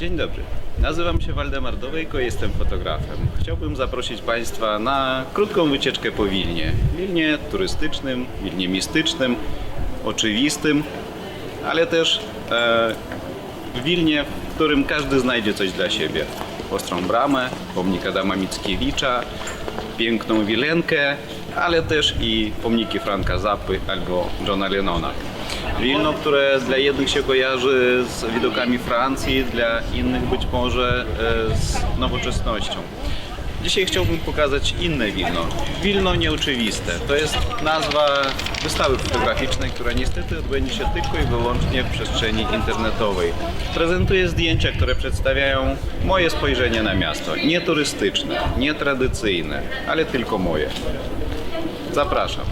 Dzień dobry. Nazywam się Waldemar Dowejko, jestem fotografem. Chciałbym zaprosić Państwa na krótką wycieczkę po Wilnie. Wilnie turystycznym, Wilnie mistycznym, oczywistym, ale też e, w Wilnie, w którym każdy znajdzie coś dla siebie. Ostrą bramę, pomnik Adama Mickiewicza, piękną Wilenkę, ale też i pomniki Franka Zappy albo Johna Lennona. Wilno, które dla jednych się kojarzy z widokami Francji, dla innych być może e, z nowoczesnością. Dzisiaj chciałbym pokazać inne Wilno. Wilno nieoczywiste. To jest nazwa wystawy fotograficznej, która niestety odbędzie się tylko i wyłącznie w przestrzeni internetowej. Prezentuję zdjęcia, które przedstawiają moje spojrzenie na miasto. Nie turystyczne, nie tradycyjne, ale tylko moje. Zapraszam.